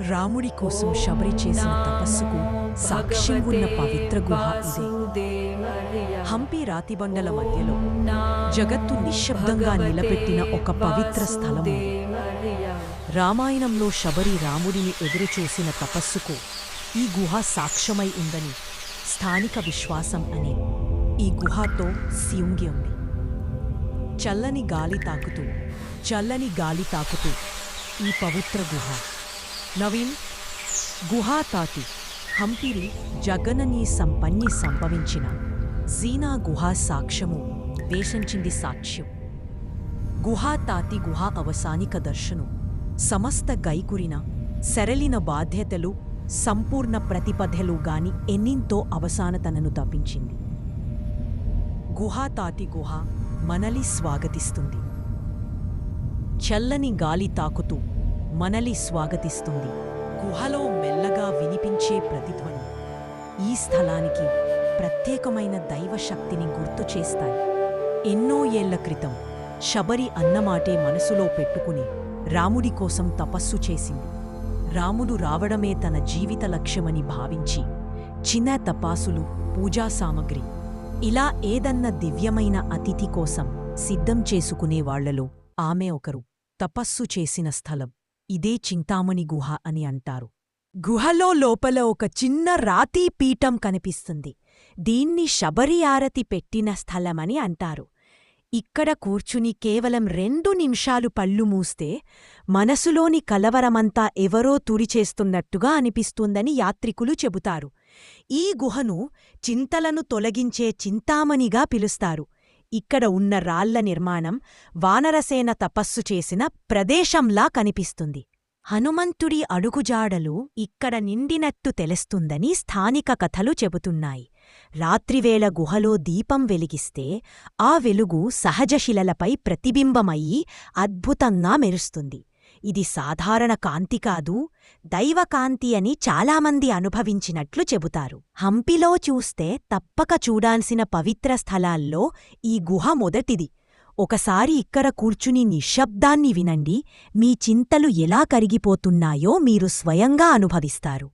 రాముడి కోసం శబరి చేసిన తపస్సుకు సాక్ష్యం ఉన్న పవిత్ర గుహ ఇదే. హంపి రాతిబండల మధ్యలో జగత్తు నిశ్శబ్దంగా నిలబెట్టిన ఒక పవిత్ర స్థలం రామాయణంలో శబరి రాముడిని ఎదురుచూసిన తపస్సుకు ఈ గుహ సాక్ష్యమై ఉందని స్థానిక విశ్వాసం అని ఈ గుహతో శివుంగి ఉంది. చల్లని గాలి తాకుతూ చల్లని గాలి తాకుతూ ఈ పవిత్ర గుహ నవీన్ గుహాతాతి హంపిరి జగనని సంపన్ని సంభవించిన జీనా గుహా సాక్ష్యము వేషించింది సాక్ష్యం. గుహా అవసానిక దర్శనం సమస్త గైకురిన సరళిన బాధ్యతలు సంపూర్ణ ప్రతిపథలు గాని ఎన్నింతో అవసానతనను తప్పించింది. గుహాతాతి గుహ మనలి స్వాగతిస్తుంది. చల్లని గాలి తాకుతూ మనలి స్వాగతిస్తుంది. గుహలో మెల్లగా వినిపించే ప్రతిధ్వని ఈ స్థలానికి ప్రత్యేకమైన దైవశక్తిని గుర్తు చేస్తాయి. ఎన్నో ఏళ్ళ క్రితం శబరి అన్నమాటే మనసులో పెట్టుకుని రాముడి కోసం తపస్సు చేసింది. రాముడు రావడమే తన జీవిత లక్ష్యమని భావించి చిన్న తపాసులు పూజా సామగ్రి ఇలా ఏదన్న దివ్యమైన అతిథి కోసం సిద్ధం చేసుకునే వాళ్ళలో ఆమె ఒకరు తపస్సు చేసిన స్థలం. ఇదే చింతామణి గుహ అని అంటారు. గుహలో లోపల ఒక చిన్న రాతీ పీఠం కనిపిస్తుంది. దీన్ని శబరి ఆరతి పెట్టిన స్థలమని అంటారు. ఇక్కడ కూర్చుని కేవలం రెండు నిమిషాలు పళ్ళు మూస్తే మనసులోని కలవరమంతా ఎవరో తురిచేస్తున్నట్టుగా అనిపిస్తుందని యాత్రికులు చెబుతారు. ఈ గుహను చింతలను తొలగించే చింతామణిగా పిలుస్తారు. ఇక్కడ ఉన్న రాళ్ళ నిర్మాణం వానరసేన తపస్సు చేసిన ప్రదేశంలా కనిపిస్తుంది. హనుమంతుడి అడుగుజాడలు ఇక్కడ నిండినట్టు తెలుస్తుందని స్థానిక కథలు చెబుతున్నాయి. రాత్రివేళ గుహలో దీపం వెలిగిస్తే ఆ వెలుగు సహజశిలలపై ప్రతిబింబమయ్యి అద్భుతంగా మెరుస్తుంది. ఇది సాధారణ కాంతి కాదు దైవకాంతి అని చాలామంది అనుభవించినట్లు చెబుతారు. హంపిలో చూస్తే తప్పక చూడాల్సిన పవిత్ర స్థలాల్లో ఈ గుహ మొదటిది. ఒకసారి ఇక్కడ కూర్చుని నిశ్శబ్దాన్ని వినండి మీ చింతలు ఎలా కరిగిపోతున్నాయో మీరు స్వయంగా అనుభవిస్తారు.